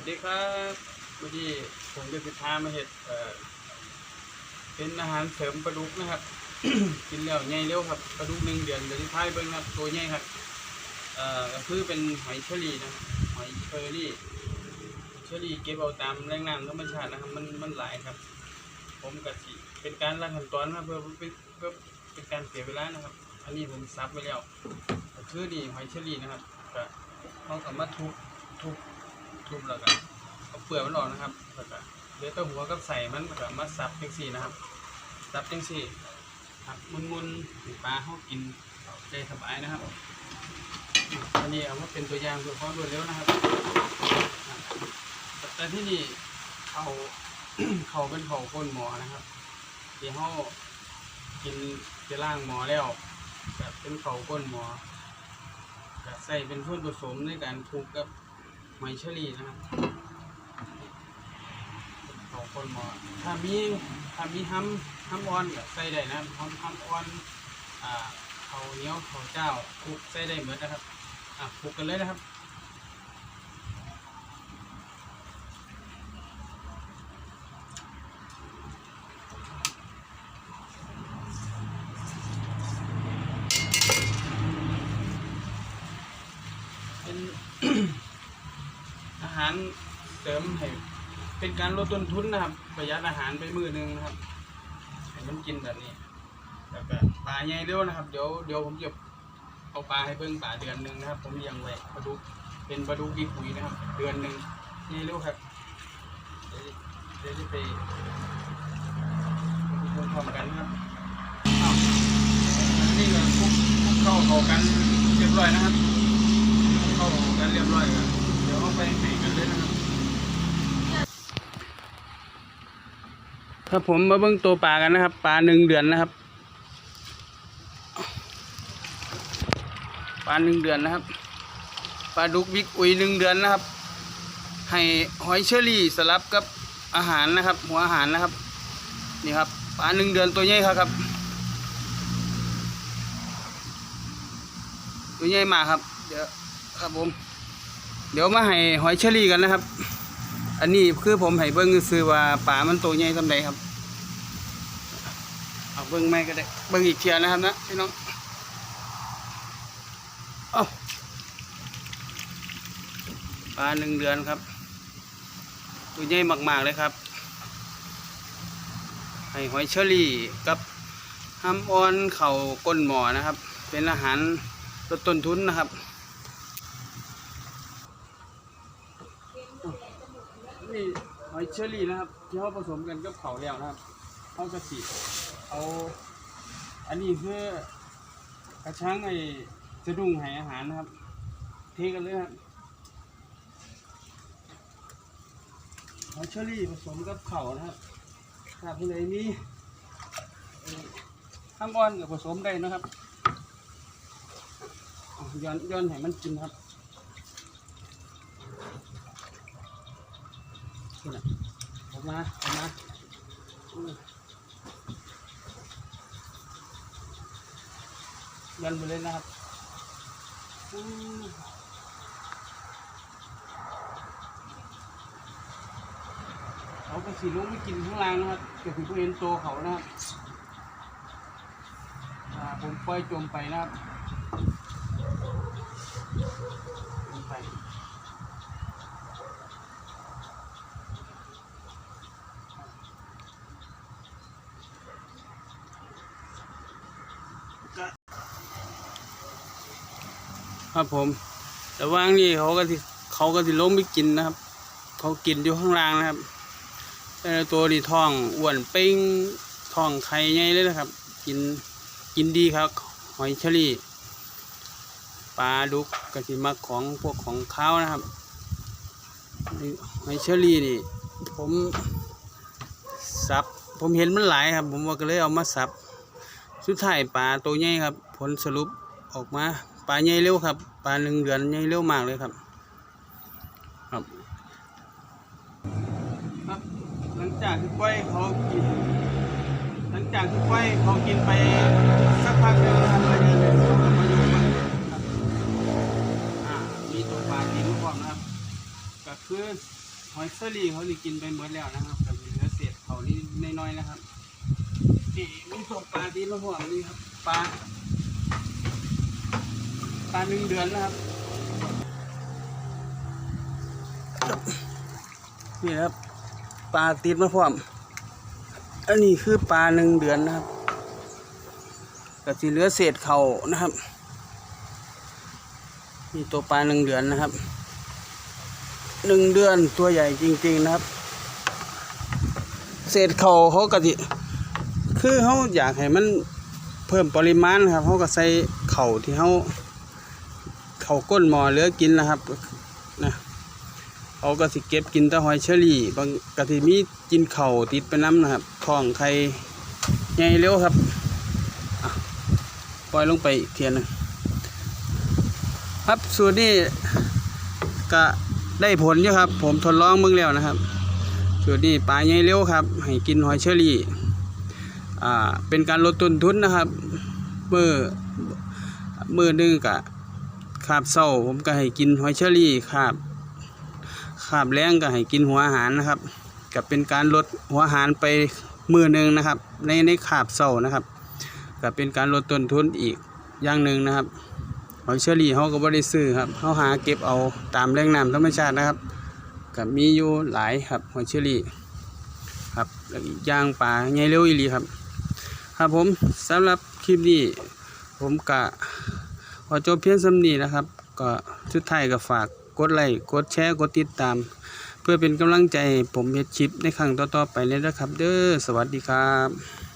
วัสดีครับวันนี้ผมจะพิพามาเห็ดเเป็นอาหารเสริมปลาดุกนะครับ กินแล้วใหญ่เร็วครับปลาดุกหนึ่งเดือนเดี๋ยวที่พายเบิ้งครับตัวใหญ่ครับเอ่อก็คือเป็นหอยเชอรี่นะหอยเชอรี่เชอรี่เก็บเอาตามแรงน้ำธรรมชาตินะครับ มันมันหลายครับ ผมกะทิเป็นการรัดขั้นตอนนะเพื่อเพื่อเป็นการเสียเวลานะครับ อันนี้ผมซับไว้แล้วก็คือนี่หอยเชอรี่นะครับก็เขาสามารถทุบทุบ ทุบแล้วก็เอาเปลือกมันออกนะครับแล้วก็เหลือแต่หัวกับใส่มันแล้วก็มาซับจังสี่นะครับซับจังสี่ครับมุนๆปลาเขากินได้สบายนะครับอันนี้เอามาเป็นตัวอย่างเพื่อความรวดเร็วนะครับ แต่ที่นี่เขาเขาเป็นเขาก้นหมอนะครับที่เขากินจะล่างหมอแล้วแบบเป็นเขาก้นหมอก็ใส่เป็นส่วนผสมในการคลุกกับ ไมเชอรี่นะครับเป็นเขาก้นหมอถ้ามีถ้ามีห้ำห้ำอ่อนก็ใส่ได้นะครับห้ำห้ำอ่อนอ่าเขาเนียวเขาเจ้าคลุกใส่ได้เหมือนนะครับอะคลุกกันเลยนะครับ เป็น อาหารเสริมให้เป็นการลดต้นทุนนะครับ ประหยัดอาหารไปมือหนึ่งนะครับให้มันกินแบบนี้แล้วก็ปลาใหญ่เร็วนะครับ เดี๋ยวเดี๋ยวผมจะเอาปลาให้เพิ่งปลาเดือนหนึ่งนะครับ ผมเลี้ยงไว้ปลาดุกเป็นปลาดุกดีคุยนะครับ เดือนหนึ่งใหญ่เร็วครับเดี๋ยวจะไปพร้อมกันนะครับอ้าวนี่ก็คลุกคลุกเข้าเข้ากันเรียบร้อยนะครับ เข้ากันเรียบร้อยครับ ไปแข่งกันเลยนะครับครับผมมาเบิ้งตัวปลากันนะครับปลาหนึ่งเดือนนะครับปลาหนึ่งเดือนนะครับปลาดุกบิ๊กอุยหนึ่งเดือนนะครับ ให้หอยเชอรี่สลับกับอาหารนะครับ หัวอาหารนะครับนี่ครับปลาหนึ่งเดือนตัวใหญ่ครับครับ ตัวใหญ่มากครับ เดี๋ยวครับผม เดี๋ยวมาให้หอยเชอรี่กันนะครับ อันนี้คือผมให้เบิ้งซื้อว่าป่ามันโตใหญ่ทำไดครับ เอาเบิ้งไม่ก็ได้ เบิ้งอีกเทียนะครับนะพี่น้องเอาปลาหนึ่งเดือนครับ ตัวใหญ่มากๆเลยครับ ให้หอยเชอรี่กับห้ำออนเข่าก้นหมอนะครับ เป็นอาหารลดต้นทุนนะครับ นี่หอยเชอรี่นะครับที่เขาผสมกันกับเขาแล้วนะครับเขาจะสีเอา อันนี้คือกระชังไอ้สะดุ้งให้อาหารนะครับ เทกันเลยครับหอยเชอรี่ผสมกับเขานะครับถ้าผู้ใดมีข้างอ่อนกับผสมได้นะครับย้อนย้อนให้มันกินครับ นี่นะออกมาออกมาอู้ยันไปเลยนะครับเขาก็สีลุกไม่กินข้างล่างนะครับเกิดถึงผู้เห็นตัวเขานะครับผมปล่อยจมไปนะครับจมไป ครับผม แต่ว่างนี่เขาก็ที่เขาก็ที่ล้มไปกินนะครับ เขากินอยู่ข้างล่างนะครับแต่ตัวนี่ท้องอ้วนเป้งท้องไข่ใหญ่เลยนะครับ กินกินดีครับ หอยเชอรี่ปลาดุกกระสิมักของพวกของเขานะครับหอยเชอรี่นี่ ผมสับผมเห็นมันหลายครับ ผมว่าก็เลยเอามาสับ สุดท้ายปลาตัวใหญ่ครับ ผลสรุปออกมา ลาใหญ่เร็วครับปลาหนึ่งเดือนใหญ่เร็วมากเลยครับ ครับครับหลังจากที่ปล่อยเขากิน หลังจากที่ปล่อยเขากินไปสักพักหนึงนะครับก็จะเดินเข้ามาอยู่บ้านครับอ่ามีตัวปลากินพร้อมนะครับ ก็คือหอยเซอรี่เขานี่กินไปหมดแล้วนะครับกับเหลือเศษเขานี่น้อยๆนะครับนี่มีพวกปลาดีมาห่วงนี่ครับปลา ปลาหนึ่งเดือนนะครับ นี่ครับปลาติดมาพร้อม อันนี้คือปลาหนึ่งเดือนนะครับกับที่เหลือเศษเขานะครับนี่ตัวปลาหนึ่งเดือนนะครับหนึ่งเดือนตัวใหญ่จริง ๆนะครับ เศษเขาเขากะทิคือเขาอยากให้มันเพิ่มปริมาณนะครับเขาก็ใส่เข่าที่เขา เขาก้นหมอเหลือกินนะครับนะเขาก็สิเก็บกินตะหอยเชอรี่ บางกะทิมีกินเข่าติดไปน้ำนะครับท้องไข่ใหญ่เร็วครับปล่อยลงไปเทียหนึงครับส่วนนี้ก็ได้ผลอยู่ครับ ผมทดลองเบิ่งแล้วนะครับส่วนนี้ปลาใหญ่เร็วครับ ให้กินหอยเชอรี่อ่าเป็นการลดต้นทุนนะครับมือมือนึงกะ ขาบเศร้าผมก็ให้กินหอยเชอรี่ขาบขาบแรงก็ให้กินหัวอาหารนะครับกับเป็นการลดหัวอาหารไปมือหนึ่งนะครับ ในในขาบเศร้านะครับก็เป็นการลดต้นทุนอีกอย่างหนึ่งนะครับหอยเชอรี่เขาก็บ่ได้ซื้อครับเขาหาเก็บเอาตามแหล่งน้ำธรรมชาตินะครับก็มีอยู่หลายครับหอยเชอรี่ครับอย่างปลาใหญ่เร็วอีหลีครับ ครับผมสำหรับคลิปนี้ผมกะ ขอจบเพียงสำนีนะครับ ก็สุดท้ายก็ฝากกดไลค์กดแชร์กดติดตาม เพื่อเป็นกำลังใจผมเฮ็ดชิปในครั้งต่อๆไปเลยนะครับ เด้อสวัสดีครับ